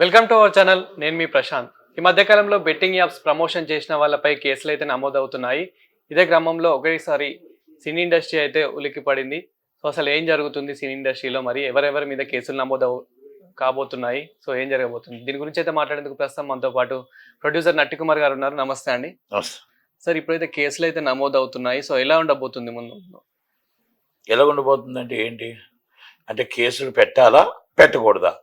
Welcome to our channel నేను మీ ప్రశాంత్. ఈ మధ్యకాలంలో బెట్టింగ్ యాప్స్ ప్రమోషన్ చేసిన వాళ్ళపై కేసులు అయితే నమోదవుతున్నాయి. ఇదే క్రమంలో ఒకటేసారి సినీ ఇండస్ట్రీ అయితే ఉలిక్కి పడింది సో అసలు ఏం జరుగుతుంది సినీ ఇండస్ట్రీలో? మరి ఎవరెవరి మీద కేసులు నమోదవు కాబోతున్నాయి? సో ఏం జరగబోతుంది? దీని గురించి అయితే మాట్లాడేందుకు ప్రస్తుతం మనతో పాటు ప్రొడ్యూసర్ నట్టి కుమార్ గారు ఉన్నారు. నమస్తే అండి. సార్ ఇప్పుడైతే కేసులు అయితే నమోదవుతున్నాయి. సో ఎలా ఉండబోతుంది ముందు? ఎలా ఉండబోతుందంటే ఏంటి? అంటే కేసులు పెట్టాలా? పెట్టకూడదా?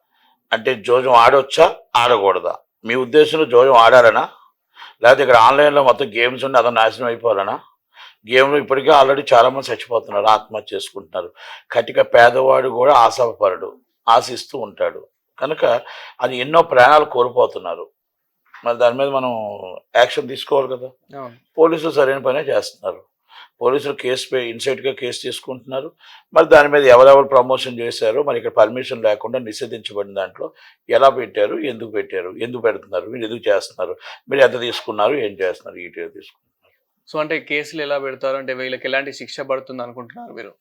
అంటే జోజం ఆడొచ్చా? ఆడకూడదా? మీ ఉద్దేశంలో జోజం ఆడాలనా? లేకపోతే ఇక్కడ ఆన్లైన్లో మొత్తం గేమ్స్ ఉండి అతను నాశనం అయిపోవాలనా? గేమ్లో ఇప్పటికే ఆల్రెడీ చాలామంది చచ్చిపోతున్నారు ఆత్మహత్య చేసుకుంటున్నారు. కటిక పేదవాడు కూడా ఆశాపరుడు ఆశిస్తూ ఉంటాడు. కనుక అది ఎన్నో ప్రాణాలు కోల్పోతున్నారు. మరి దాని మీద మనం యాక్షన్ తీసుకోవాలి కదా? పోలీసులు సరైన పనే చేస్తున్నారు. పోలీసులు కేసు పే ఇన్సైట్గా కేసు తీసుకుంటున్నారు. మరి దాని మీద ఎవరెవరు ప్రమోషన్ చేశారో మరి ఇక్కడ పర్మిషన్ లేకుండా నిషేధించబడిన దాంట్లో ఎలా పెట్టారు ఎందుకు పెట్టారు ఎందుకు పెడుతున్నారు మీరు ఎందుకు చేస్తున్నారు మీరు ఎంత తీసుకున్నారు ఏం చేస్తున్నారు ఈ తీసుకున్నారు సో అంటే కేసులు ఎలా పెడతారు? అంటే వీళ్ళకి ఎలాంటి శిక్ష పడుతుంది అనుకుంటున్నారు మీరు?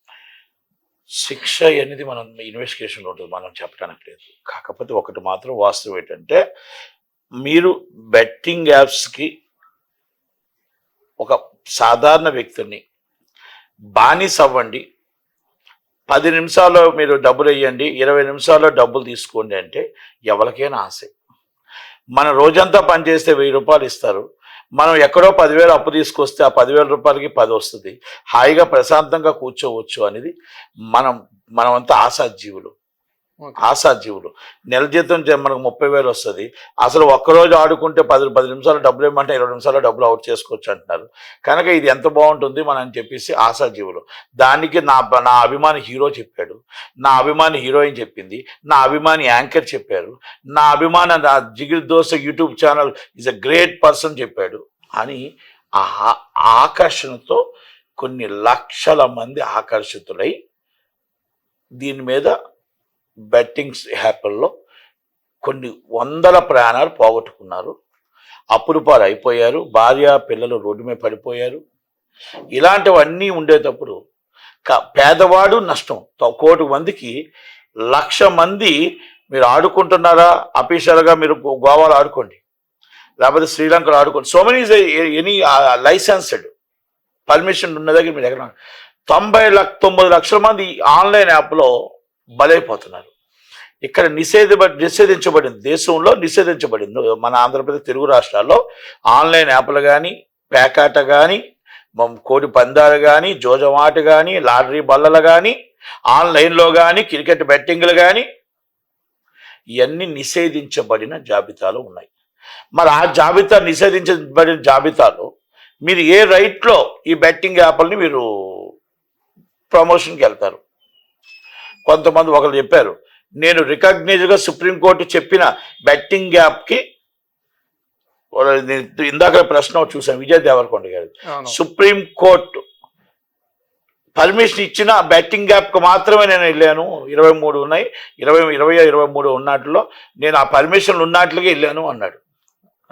శిక్ష అనేది మనం ఇన్వెస్టిగేషన్లో ఉంటుంది మనం చెప్పడానికి లేదు. కాకపోతే ఒకటి మాత్రం వాస్తవం ఏంటంటే మీరు బెట్టింగ్ యాప్స్కి ఒక సాధారణ వ్యక్తిని బానిస అవ్వండి. పది నిమిషాల్లో మీరు డబ్బులు వేయండి ఇరవై నిమిషాల్లో డబ్బులు తీసుకోండి అంటే ఎవరికైనా ఆశ. మన రోజంతా పనిచేస్తే వెయ్యి రూపాయలు ఇస్తారు. మనం ఎక్కడో పదివేలు అప్పు తీసుకొస్తే ఆ పదివేల రూపాయలకి పది వస్తుంది. హాయిగా ప్రశాంతంగా కూర్చోవచ్చు అనేది మనం మనమంతా ఆశాజీవులు. ఆశాజీవులు. నెల జీతం మనకు ముప్పై వేలు వస్తుంది. అసలు ఒక్కరోజు ఆడుకుంటే పది పది నిమిషాలు డబ్బులు ఇవ్వమంటే ఇరవై నిమిషాలు డబ్బులు అవుట్ చేసుకోవచ్చు అంటున్నారు. కనుక ఇది ఎంత బాగుంటుంది మనం అని చెప్పేసి ఆశాజీవులు. దానికి నా నా అభిమాని హీరో చెప్పాడు. నా అభిమాని హీరోయిన్ చెప్పింది. నా అభిమాని యాంకర్ చెప్పారు. నా అభిమాన నా జిగిరి dosa YouTube channel is a great person చెప్పాడు. అని ఆ ఆకర్షణతో కొన్ని లక్షల మంది ఆకర్షితులై దీని మీద బెట్టింగ్స్ యాప్ల్లో కొన్ని వందల ప్రాణాలు పోగొట్టుకున్నారు. అప్పులు పాలు అయిపోయారు. భార్య పిల్లలు రోడ్డు మీద పడిపోయారు. ఇలాంటివన్నీ ఉండేటప్పుడు క- పేదవాడు నష్టం. కోటి మందికి లక్ష మంది మీరు ఆడుకుంటున్నారా? అఫీషియల్గా మీరు గో- గోవాలో ఆడుకోండి. లేకపోతే శ్రీలంకలో ఆడుకోండి. So many any licensed permission ఉన్న దగ్గర మీరు ఎక్కడ తొంభై లక్ష తొమ్మిది లక్షల మంది ఆన్లైన్ యాప్లో బలైపోతున్నారు. ఇక్కడ నిషేధ నిషేధించబడింది దేశంలో నిషేధించబడింది. మన ఆంధ్రప్రదేశ్ తెలుగు రాష్ట్రాల్లో ఆన్లైన్ యాప్లు కానీ పేకాట కానీ కోడి పందాలు కానీ జోజమాట కానీ లాటరీ బల్లలు కానీ ఆన్లైన్లో కానీ క్రికెట్ బెట్టింగ్లు కానీ ఇవన్నీ నిషేధించబడిన జాబితాలు ఉన్నాయి. మరి ఆ జాబితా నిషేధించబడిన జాబితాలో మీరు ఏ రైట్లో ఈ బెట్టింగ్ యాప్లని మీరు ప్రమోషన్కి వెళ్తారు? కొంతమంది ఒకరు చెప్పారు నేను రికగ్నైజ్గా సుప్రీంకోర్టు చెప్పిన బెట్టింగ్ యాప్కి ఇందాక ప్రశ్న చూసాను విజయ్ దేవరకొండ గారి. అవును. సుప్రీం కోర్టు పర్మిషన్ ఇచ్చిన బెట్టింగ్ యాప్కి మాత్రమే నేను వెళ్ళాను. ఇరవై మూడు ఉన్నాయి. ఇరవై ఇరవై ఇరవై మూడు ఉన్నట్లో నేను ఆ పర్మిషన్ ఉన్నట్లుగా వెళ్ళాను అన్నాడు.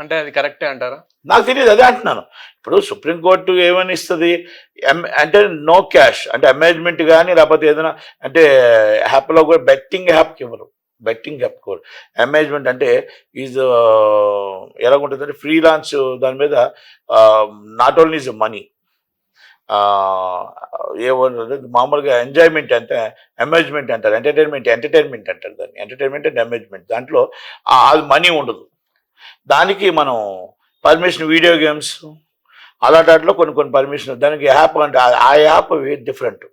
అంటే అది కరెక్టే అంటారా? నాకు తెలియదు అదే అంటున్నాను. ఇప్పుడు సుప్రీంకోర్టు ఏమని ఇస్తుంది? అంటే నో క్యాష్ అంటే అమేజ్మెంట్ కానీ లేకపోతే ఏదైనా అంటే హ్యాప్లో కూడా బెట్టింగ్ హ్యాప్కి ఇవ్వరు బెట్టింగ్ యాప్ కూడా. అమేజ్మెంట్ అంటే ఈజ్ ఎలాగుంటుందంటే ఫ్రీ ఫ్రీలాన్స్ దాని మీద నాట్ ఓన్లీ ఈజ్ మనీ. ఏమంటారు మామూలుగా ఎంజాయ్మెంట్ అంటే అమేజ్మెంట్ అంటారు. ఎంటర్టైన్మెంట్ ఎంటర్టైన్మెంట్ అంటారు దాన్ని. Entertainment and amazement. దాంట్లో అది మనీ ఉండదు. దానికి మనం పర్మిషన్ వీడియో గేమ్స్ అలాంటి వాటిలో కొన్ని కొన్ని పర్మిషన్ దానికి యాప్ అంటే ఆ- ఆ యాప్ డిఫరెంట్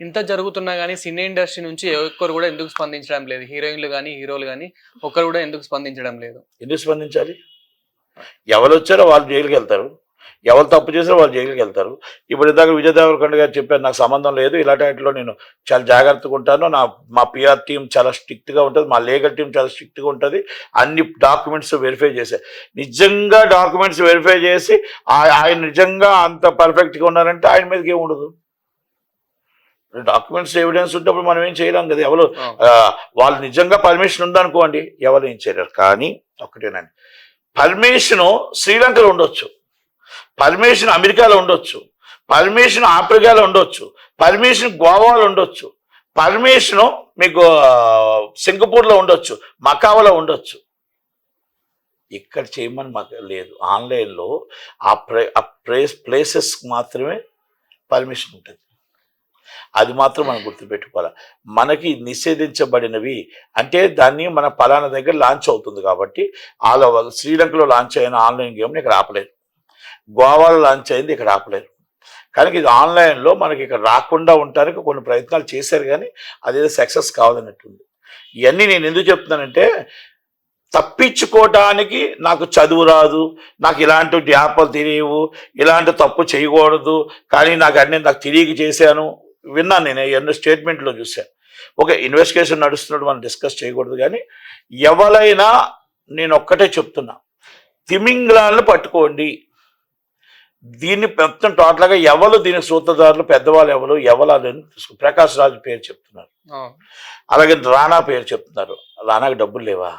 ఇంత జరుగుతున్నా కానీ సినీ ఇండస్ట్రీ నుంచి ఒక్కరు కూడా ఎందుకు స్పందించడం లేదు. హీరోయిన్లు కానీ హీరోలు కానీ ఒక్కరు కూడా ఎందుకు స్పందించడం లేదు. ఎందుకు స్పందించాలి? ఎవరు వచ్చారో వాళ్ళు జైలుకి వెళ్తారు ఎవరు తప్పు చేసారో వాళ్ళు జైలుకి వెళ్తారు. ఇప్పుడు ఇందాక విజయ్ దేవరకొండ గారు చెప్పారు నాకు సంబంధం లేదు ఇలాంటి వాటిలో నేను చాలా జాగ్రత్తగా ఉంటాను. నా మా పిఆర్ టీం చాలా స్ట్రిక్ట్గా ఉంటుంది మా లీగల్ టీం చాలా స్ట్రిక్ట్గా ఉంటుంది. అన్ని డాక్యుమెంట్స్ వెరిఫై చేశారు. నిజంగా డాక్యుమెంట్స్ వెరిఫై చేసి ఆ- ఆయన నిజంగా అంత పర్ఫెక్ట్గా ఉన్నారంటే ఆయన మీదకి ఏమి ఉండదు. డాక్యుమెంట్స్ ఎవిడెన్స్ ఉంటప్పుడు మనం ఏం చేయలేం కదా. ఎవరు వాళ్ళు నిజంగా పర్మిషన్ ఉందనుకోండి ఎవరు ఏం చేయలేరు. కానీ ఒకటేనండి పర్మిషన్ శ్రీలంకలో ఉండొచ్చు. పర్మిషన్ అమెరికాలో ఉండొచ్చు. పర్మిషన్ ఆఫ్రికాలో ఉండొచ్చు. పర్మిషన్ గోవాలో ఉండొచ్చు. పర్మిషన్ మీకు సింగపూర్లో ఉండొచ్చు. మకావలో ఉండొచ్చు. ఇక్కడ చేయమని మాకు లేదు. ఆన్లైన్లో ఆ ప్రే ఆ ప్లేస్ ప్లేసెస్కి మాత్రమే పర్మిషన్ ఉంటుంది. అది మాత్రం మనం గుర్తుపెట్టుకోవాలి. మనకి నిషేధించబడినవి అంటే దాన్ని మన పలానా దగ్గర లాంచ్ అవుతుంది కాబట్టి ఆల్ ఓవర్ శ్రీలంకలో లాంచ్ అయిన ఆన్లైన్ గేమ్ని ఇక్కడ ఆపలేదు గోవాలో లాంచ్ అయింది ఇక్కడ ఆపలేరు. కనుక ఇది ఆన్లైన్లో మనకి ఇక్కడ రాకుండా ఉండటానికి కొన్ని ప్రయత్నాలు చేశారు కానీ అదేదో సక్సెస్ కావాలన్నట్టుంది ఇవన్నీ నేను ఎందుకు చెప్తున్నానంటే తప్పించుకోవటానికి నాకు చదువు రాదు నాకు ఇలాంటి డ్యాపలు తెలియవు ఇలాంటి తప్పు చేయకూడదు కానీ నాకు అన్ని నాకు తెలియక చేశాను విన్నాను నేను ఎన్నో స్టేట్మెంట్లో చూశాను. ఒక ఇన్వెస్టిగేషన్ నడుస్తున్నట్టు మనం డిస్కస్ చేయకూడదు కానీ ఎవరైనా నేను ఒక్కటే చెప్తున్నా తిమింగ్లాలను పట్టుకోండి. దీన్ని మొత్తం టోటల్గా ఎవరు దీని సూత్రధారులు పెద్దవాళ్ళు ఎవరు ఎవరు అని ప్రకాష్ రాజు పేరు చెప్తున్నారు. అలాగే రాణా పేరు చెప్తున్నారు. రానాకి డబ్బులు లేవా?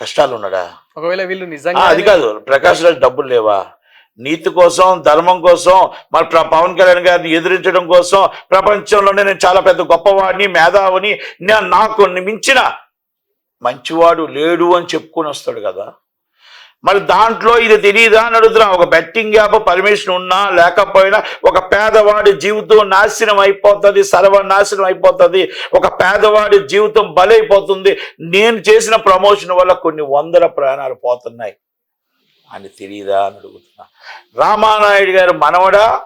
కష్టాలు ఉన్నాడా? ఒకవేళ వీళ్ళు నిజంగా అది కాదు. ప్రకాష్ రాజ్ డబ్బులు లేవా? నీతి కోసం ధర్మం కోసం మరి పవన్ కళ్యాణ్ గారిని ఎదిరించడం కోసం ప్రపంచంలోనే నేను చాలా పెద్ద గొప్పవాడిని మేధావిని నా- నాకు మించిన మంచివాడు లేడు అని చెప్పుకొని వస్తాడు కదా. మరి దాంట్లో ఇది తెలియదా అని అడుగుతున్నాం. ఒక బెట్టింగ్ యాప్ పర్మిషన్ ఉన్నా లేకపోయినా ఒక పేదవాడి జీవితం నాశనం అయిపోతుంది సర్వనాశనం అయిపోతుంది. ఒక పేదవాడి జీవితం బలైపోతుంది. నేను చేసిన ప్రమోషన్ వల్ల కొన్ని వందల ప్రాణాలు పోతున్నాయి అని తెలియదా అని అడుగుతున్నా. రామానాయుడు గారు మనవడా?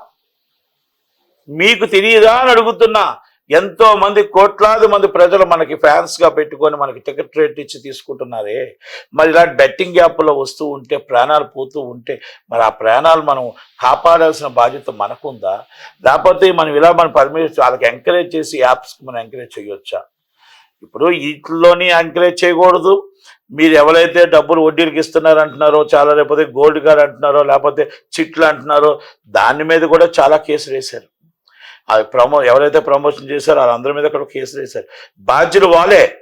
మీకు తెలియదా అని అడుగుతున్నా. ఎంతో మంది కోట్లాది మంది ప్రజలు మనకి ఫ్యాన్స్గా పెట్టుకొని మనకి టికెట్ రేట్ ఇచ్చి తీసుకుంటున్నారే. మరి ఇలాంటి బెట్టింగ్ యాప్లో వస్తూ ఉంటే ప్రాణాలు పోతూ ఉంటే మరి ఆ ప్రాణాలు మనం కాపాడాల్సిన బాధ్యత మనకుందా? లేకపోతే మనం ఇలా మనం పర్మిషన్ వాళ్ళకి ఎంకరేజ్ చేసి యాప్స్కి మనం ఎంకరేజ్ చేయొచ్చా? ఇప్పుడు వీటిలోని ఎంకరేజ్ చేయకూడదు. మీరు ఎవరైతే డబ్బులు వడ్డీలకి ఇస్తున్నారు అంటున్నారో చాలా లేకపోతే గోల్డ్ కార్డ్ అంటున్నారో లేకపోతే చిట్లు అంటున్నారో దాని మీద కూడా చాలా కేసులు వేశారు. అది ప్రమో ఎవరైతే ప్రమోషన్ చేశారో వాళ్ళందరి మీద కూడా కేసులు వేశారు. బాధ్యులు వాళ్ళే.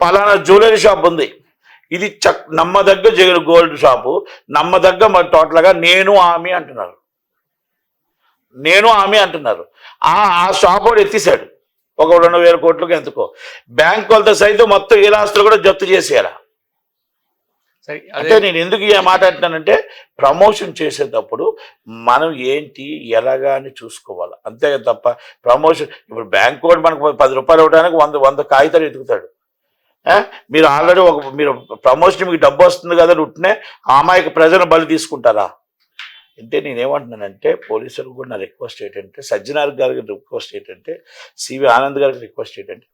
పలానా జ్యువెలరీ షాప్ ఉంది. ఇది చక్ నమ్మదగ్గ జగన్ గోల్డ్ షాపు. నమ్మదగ్గ మరి టోటల్గా నేను ఆమె అంటున్నారు. నేను ఆమె అంటున్నారు. ఆ ఆ షాప్ వాడు ఎత్తిసాడు. ఒక రెండు వేల కోట్లకు ఎంతకో బ్యాంక్ వాళ్ళతో సైతం మొత్తం ఈ ఆస్తులు కూడా జప్తు చేసేయాల? అంటే నేను ఎందుకు ఈ మాట అంటున్నానంటే ప్రమోషన్ చేసేటప్పుడు మనం ఏంటి ఎలాగా అని చూసుకోవాలి. అంతే తప్ప ప్రమోషన్ ఇప్పుడు బ్యాంక్ కూడా మనకు పది రూపాయలు ఇవ్వడానికి వంద వంద కాగితాలు ఎతుకుతాడు. ఆ? మీరు ఆల్రెడీ ఒక మీరు ప్రమోషన్ మీకు డబ్బు వస్తుంది కదా ఉట్నే అమాయక ప్రజలను బలి తీసుకుంటారా? అంటే నేనేమంటున్నానంటే పోలీసులకు కూడా నా రిక్వెస్ట్ ఏంటంటే సజ్జనార్ గారికి రిక్వెస్ట్ ఏంటంటే సివి ఆనంద్ గారికి రిక్వెస్ట్ ఏంటంటే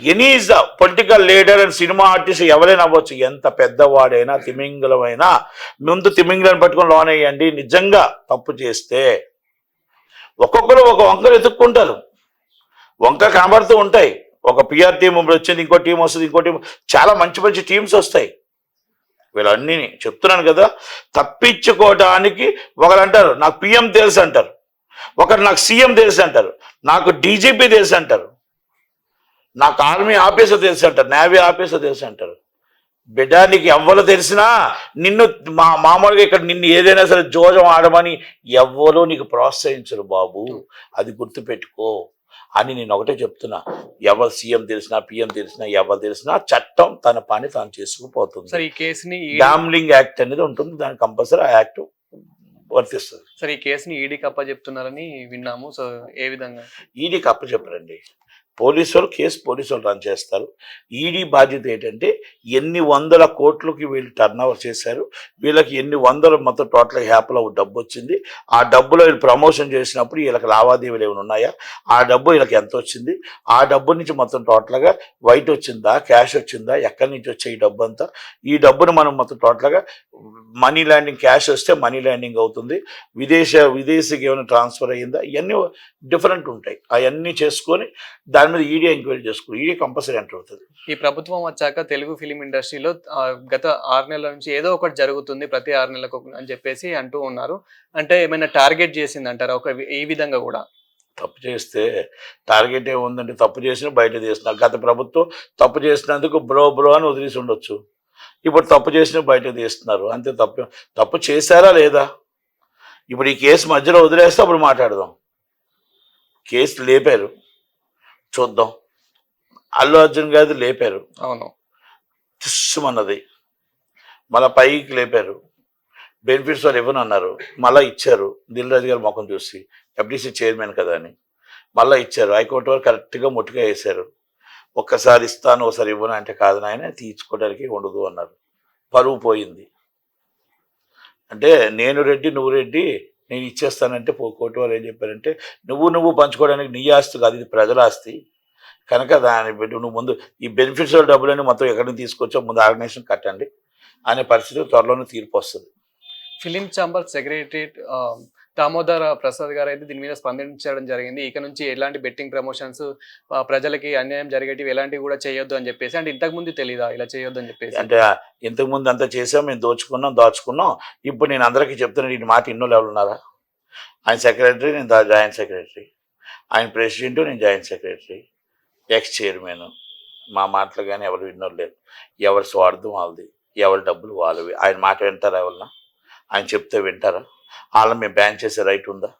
any is the political leader and cinema artist ఎవరైనా అవ్వచ్చు. ఎంత పెద్దవాడైనా తిమింగలమైనా ముందు తిమింగలను పట్టుకొని లోన్ వేయండి. నిజంగా తప్పు చేస్తే ఒక్కొక్కరు ఒక వంకలు ఎత్తుక్కుంటారు. వంక కనబడుతూ ఉంటాయి. ఒక పిఆర్ టీం వచ్చింది ఇంకో టీం వస్తుంది ఇంకో టీం చాలా మంచి మంచి టీమ్స్ వస్తాయి. వీళ్ళన్నీ చెప్తున్నాను కదా తప్పించుకోవడానికి ఒకరు అంటారు నాకు పిఎం తెలుసు అంటారు. ఒకరు నాకు సీఎం తెలుసు అంటారు. నాకు డీజీపీ తెలుసు అంటారు. నాకు ఆర్మీ ఆఫీసర్ తెలుసు అంటారు నేవీ ఆఫీసర్ తెలుసు అంటారు. బిడ్డ నీకు ఎవ్వరు తెలిసినా నిన్ను మా మామూలుగా ఇక్కడ నిన్ను ఏదైనా సరే జోజం ఆడమని ఎవ్వరూ నీకు ప్రోత్సహించరు బాబు. అది గుర్తుపెట్టుకో అని నేను ఒకటే చెప్తున్నా. ఎవరు సీఎం తెలిసినా పిఎం తెలిసినా ఎవరు తెలిసినా చట్టం తన పని తాను చేసుకుపోతుంది. సరే ఈ కేసుని డామ్లింగ్ యాక్ట్ అనేది ఉంటుంది దానికి కంపల్సరీ ఆ యాక్ట్ వర్తిస్తుంది. సరే ఈ కేసుని ఈడీకి అప్ప చెప్తున్నారని విన్నాము సో ఏ విధంగా? ఈడీకి అప్పచెప్పరండి. పోలీసు వాళ్ళు కేసు పోలీసు వాళ్ళు రన్ చేస్తారు. ఈడీ బాధ్యత ఏంటంటే ఎన్ని వందల కోట్లకి వీళ్ళు టర్న్ ఓవర్ చేశారు వీళ్ళకి ఎన్ని వందల మొత్తం టోటల్ హ్యాప్లో డబ్బు వచ్చింది ఆ డబ్బులో వీళ్ళు ప్రమోషన్ చేసినప్పుడు వీళ్ళకి లావాదేవీలు ఏమైనా ఉన్నాయా? ఆ డబ్బు వీళ్ళకి ఎంత వచ్చింది? ఆ డబ్బు నుంచి మొత్తం టోటల్గా వైట్ వచ్చిందా క్యాష్ వచ్చిందా ఎక్కడి నుంచి వచ్చే ఈ డబ్బు అంతా? ఈ డబ్బును మనం మొత్తం టోటల్గా మనీ ల్యాండింగ్ క్యాష్ వస్తే మనీ ల్యాండింగ్ అవుతుంది. విదేశ విదేశీకి ఏమైనా ట్రాన్స్ఫర్ అయ్యిందా? ఇవన్నీ డిఫరెంట్ ఉంటాయి. అవన్నీ చేసుకొని దాని మీద ఈడీ ఎంక్వైరీ చేసుకో. ఈడీ కంపల్సరీ ఎంటర్ అవుతుంది. ఈ ప్రభుత్వం వచ్చాక తెలుగు ఫిలిం ఇండస్ట్రీలో గత ఆరు నెలల నుంచి ఏదో ఒకటి జరుగుతుంది ప్రతి ఆరు నెలలకు ఒక- అని చెప్పేసి అంటూ ఉన్నారు. అంటే ఏమైనా టార్గెట్ చేసింది అంటారా ఒక ఈ విధంగా కూడా. తప్పు చేస్తే టార్గెట్ ఏముందంటే తప్పు చేసిన బయట తీస్తున్నారు గత ప్రభుత్వం తప్పు చేసినందుకు బ్రో బ్రో అని వదిలేసి ఉండొచ్చు. ఇప్పుడు తప్పు చేసిన బయట తీస్తున్నారు. అంతే తప్పు. తప్పు చేశారా లేదా? ఇప్పుడు ఈ కేసు మధ్యలో వదిలేస్తే అప్పుడు మాట్లాడదాం. కేసు లేపారు. చూద్దాం. అల్లు అర్జున్ గారిది లేపారు. అవును. తుస్సుమన్నది. మళ్ళీ పైకి లేపారు. బెనిఫిట్స్ వాళ్ళు ఇవ్వనన్నారు మళ్ళీ ఇచ్చారు. దిల్ రాజు గారి ముఖం చూసి ఎఫ్డిసి చైర్మన్ కదా అని. మళ్ళీ ఇచ్చారు. హైకోర్టు వారు కరెక్ట్గా ముట్టుగా వేశారు. ఒక్కసారి ఇస్తాను ఒకసారి ఇవ్వను అంటే కాదు నాయన తీర్చుకోవడానికి ఉండదు అన్నారు. పరువు పోయింది. అంటే నేను రెడ్డి నువ్వు రెడ్డి నేను ఇచ్చేస్తానంటే పో- కోర్టు వాళ్ళు ఏం చెప్పారంటే నువ్వు నువ్వు పంచుకోవడానికి నీ ఆస్తి కాదు ఇది ప్రజల ఆస్తి. కనుక దాన్ని నువ్వు ముందు ఈ బెనిఫిట్స్ డబ్బులన్నీ మొత్తం ఎక్కడి నుంచి తీసుకొచ్చో ముందు ఆర్గనైజేషన్ కట్టండి. అనే పరిస్థితి త్వరలోనే తీర్పు వస్తుంది. Film chamber secretariat Damodar Prasad గారు అయితే దీని మీద స్పందించడం జరిగింది. ఇక నుంచి ఎలాంటి బెట్టింగ్ ప్రమోషన్స్ ప్రజలకి అన్యాయం జరిగేటివి ఎలాంటివి కూడా చేయొద్దు అని చెప్పేసి అంటే ఇంతకు ముందు తెలీదా ఇలా చేయొద్దు అని చెప్పేసి? అంటే ఇంతకు ముందు అంతా చేసాం మేము దోచుకున్నాం దాచుకున్నాం. ఇప్పుడు నేను అందరికీ చెప్తున్నాను ఈ మాట ఇన్నో లెవెల్ ఉన్నారా? ఆయన సెక్రటరీ నేను దా- జాయింట్ సెక్రటరీ ఆయన ప్రెసిడెంట్ నేను జాయింట్ సెక్రటరీ ఎక్స్ చైర్మన్ మా మాటలు కానీ ఎవరు విన్నోరు లేరు. ఎవరి స్వార్థం వాళ్ళది ఎవరి డబ్బులు వాళ్ళవి. ఆయన మాట వింటారా ఎవరన్నా? ఆయన చెప్తే వింటారా? వాళ్ళని మేము బ్యాన్ చేసే రైట్ ఉందా?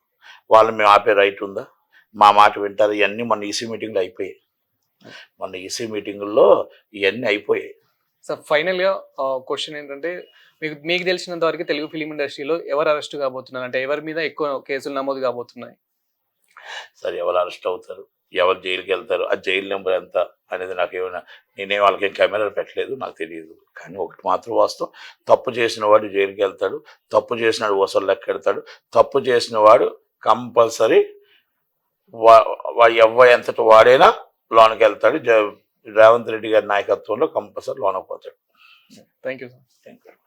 వాళ్ళని మేము ఆపే రైట్ ఉందా? మా మాట వింటారా. ఇవన్నీ మొన్న ఈసీ మీటింగ్లో అయిపోయాయి. మొన్న ఈసీ మీటింగుల్లో ఇవన్నీ అయిపోయాయి. సో ఫైనల్గా క్వశ్చన్ ఏంటంటే మీకు మీకు తెలిసినంత వరకు తెలుగు ఫిలిం ఇండస్ట్రీలో ఎవరు అరెస్ట్ కాబోతున్నారు? అంటే ఎవరి మీద ఎక్కువ కేసులు నమోదు కాబోతున్నాయి? సరే ఎవరు అరెస్ట్ అవుతారు? ఎవరు జైలుకి వెళ్తారు ఆ జైలు నెంబర్ ఎంత అనేది నాకు ఏమైనా నేనే వాళ్ళకి కెమెరా పెట్టలేదు నాకు తెలియదు. కానీ ఒకటి మాత్రం వాస్తవం తప్పు చేసిన వాడు జైలుకి వెళ్తాడు తప్పు చేసిన వాడు వసలు లెక్కెడతాడు తప్పు చేసిన వాడు కంపల్సరీ వా ఎవ్వ ఎంతటి వాడైనా లోనికి వెళ్తాడు. రేవంత్ రెడ్డి గారి నాయకత్వంలో కంపల్సరీ లోనకు పోతాడు. Thank you thank you